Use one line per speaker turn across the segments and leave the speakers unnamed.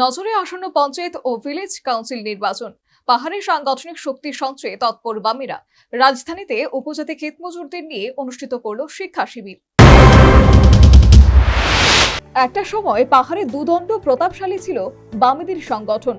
নজরে আসন্ন পঞ্চায়েত ও village council নির্বাচন। পাহাড়ের সাংগঠনিক শক্তি সঞ্চয়ে তৎপর বামেরা। রাজধানীতে উপজাতি ক্ষেত মজুরদের নিয়ে অনুষ্ঠিত করল শিক্ষা শিবির। একটা সময় পাহাড়ে দুদণ্ড প্রতাপশালী ছিল বামেদের সংগঠন।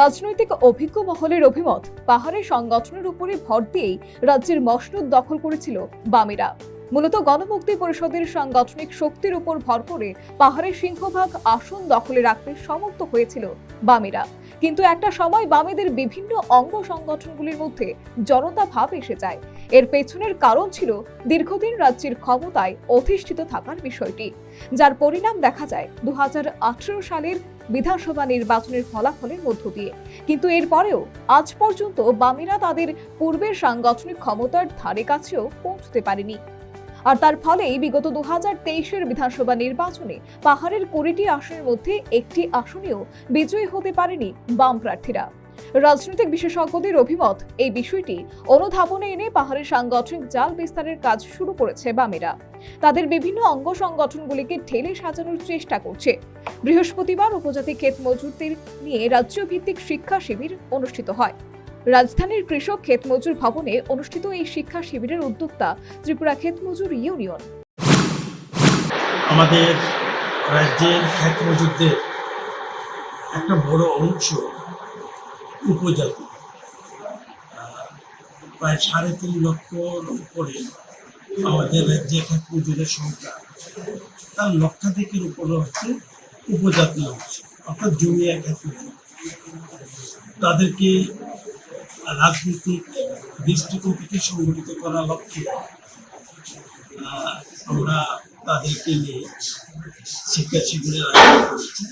রাজনৈতিক অভিজ্ঞ মহলের অভিমত, পাহাড়ের সংগঠনের উপরে ভর দিয়েই রাজ্যের মসনদ দখল করেছিল বামেরা। মূলত গণমুক্তি পরিষদের সাংগঠনিক শক্তির উপর ভর করে পাহাড়ের সিংহভাগ আসন দখলে রাখতে সমর্থ হয়েছিল বামেরা। কিন্তু একটা সময় বামেদের বিভিন্ন অঙ্গ সংগঠনগুলির মধ্যে জনতা ভাব এসে যায়। এর পেছনের কারণ ছিল দীর্ঘদিন রাজ্যের ক্ষমতায় অধিষ্ঠিত থাকার বিষয়টি, যার পরিণাম দেখা যায় দু হাজার আঠেরো সালের বিধানসভা নির্বাচনের ফলাফলের মধ্য দিয়ে। কিন্তু এরপরেও আজ পর্যন্ত বামেরা তাদের পূর্বের সাংগঠনিক ক্ষমতার ধারে কাছেও পৌঁছতে পারেনি। আর তার ফলেই বিগত দু হাজার তেইশের বিধানসভা নির্বাচনে পাহাড়ের কুড়িটি আসনের মধ্যে একটি আসনেও বিজয়ী হতে পারেনি বাম প্রার্থীরা। রাজনৈতিক বিশেষজ্ঞদের অভিমত, এই বিষয়টি অনুধাবনে এনে পাহাড়ের সাংগঠনিক জাল বিস্তারের কাজ শুরু করেছে বামেরা। তাদের বিভিন্ন অঙ্গ সংগঠনগুলিকে ঠেলে সাজানোর চেষ্টা করছে। বৃহস্পতিবার উপজাতি ক্ষেত মজুরদের নিয়ে রাজ্যভিত্তিক শিক্ষা শিবির অনুষ্ঠিত হয়। রাজধানীর কৃষক ক্ষেত মজুর ভবনে অনুষ্ঠিত এই শিক্ষা শিবিরের উদ্যোক্তা ত্রিপুরা ক্ষেত মজুর ইউনিয়ন।
আমাদের রাজ্যের খ্যাত মজুরদের একটা বড় অংশ উপজাতি। প্রায় সাড়ে তিন লক্ষর উপরে আমাদের রাজ্যে খ্যাত মজুরের সংখ্যা। তার লক্ষাধিকের উপরে হচ্ছে উপজাতি অংশ, অর্থাৎ জমিয়া খ্যাত মজুর তাদেরকে রাজনৈতিক দৃষ্টিকোণ থেকে সংগঠিত করার লক্ষ্যে আমরা তাদেরকে নিয়ে শিক্ষা শিবিরের আয়োজন করেছি।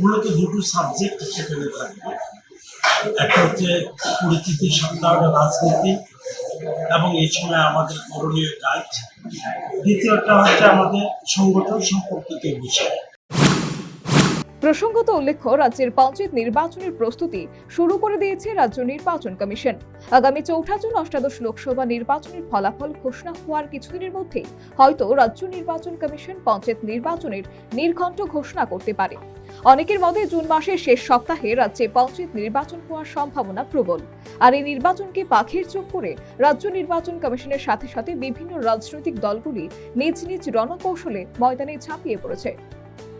মূলত দুটো সাবজেক্ট সেখানে থাকবে। একটা হচ্ছে পরিচিতি সপ্তাহটা রাজনীতি এবং এই সময় আমাদের করণীয় কাজ। দ্বিতীয়টা হচ্ছে আমাদের সংগঠন সম্পর্কিত বিষয়।
প্রসঙ্গত উল্লেখ্য, রাজ্যের পঞ্চায়েত নির্বাচনের প্রস্তুতি শুরু করে দিয়েছে রাজ্য নির্বাচন কমিশন। আগামী চৌঠা জুন অষ্টাদশ লোকসভা নির্বাচনের ফলাফল ঘোষণা হওয়ার কিছুদিনের মধ্যেই হয়তো রাজ্য নির্বাচন কমিশন পঞ্চায়েত নির্বাচনের নির্ঘণ্ট ঘোষণা করতে পারে। অনেকের মতে জুন মাসের শেষ সপ্তাহে রাজ্যে পঞ্চায়েত নির্বাচন হওয়ার সম্ভাবনা প্রবল। আর এই নির্বাচনকে পাখির চোখ করে রাজ্য নির্বাচন কমিশনের সাথে সাথে বিভিন্ন রাজনৈতিক দলগুলি নিজ নিজ রণকৌশলে ময়দানে ঝাঁপিয়ে পড়েছে।